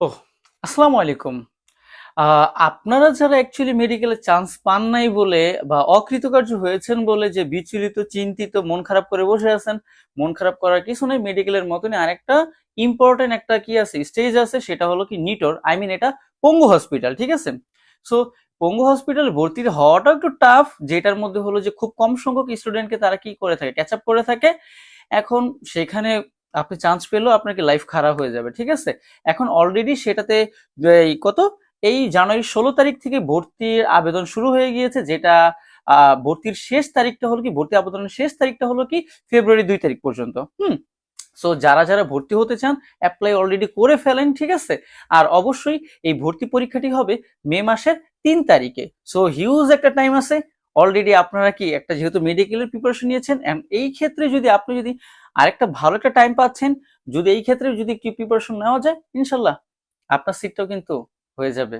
ওহ, আসসালামু আলাইকুম। আপনারা যারা অ্যাকচুয়ালি মেডিকেলে চান্স পান নাই বলে বা অকৃতকার্য হয়েছেন বলে যে বিচলিত, চিন্তিত, মন খারাপ করে বসে আছেন, মন খারাপ করার কিছু নেই মেডিকেলের মতনই আরেকটা ইম্পর্টেন্ট একটা কি আছে স্টেজ আছে, সেটা হলো কি নিটোর আই মিন এটা পঙ্গু হসপিটাল ঠিক আছে? সো পঙ্গু হসপিটাল ভর্তি হওয়াটাও একটু টাফ যেটার মধ্যে হলো যে খুব কম সংখ্যক স্টুডেন্টকে তারা কি করে থাকে ক্যাচ আপ করে থাকে। এখন সেখানে আপনি চান্স পেলেও আপনাকে লাইফ খারাপ হয়ে যাবে, ঠিক আছে? এখন অলরেডি সেটাতে কত? এই জানুয়ারি ষোলো তারিখ থেকে ভর্তির আবেদন শুরু হয়ে গিয়েছে, যেটা ভর্তির শেষ তারিখটা হলো কি? ভর্তি আবেদনের শেষ তারিখটা হলো কি? ফেব্রুয়ারি দুই তারিখ পর্যন্ত, হুম? সো যারা যারা ভর্তি হতে চান অ্যাপ্লাই অলরেডি করে ফেলেন, ঠিক আছে? আর অবশ্যই এই ভর্তি পরীক্ষাটি হবে মে মাসের তিন তারিখে। সো হিউজ একটা টাইম আছে অলরেডি আপনারা কি একটা যেহেতু মেডিকেলের প্রিপারেশন নিয়েছেন এই ক্ষেত্রে যদি আপনি যদি আরেকটা ভালো একটা টাইম পাচ্ছেন, যদি এই ক্ষেত্রে যদি একটু প্রিপারেশন নেওয়া যায়, ইনশাল্লাহ আপনার সিটটাও কিন্তু হয়ে যাবে।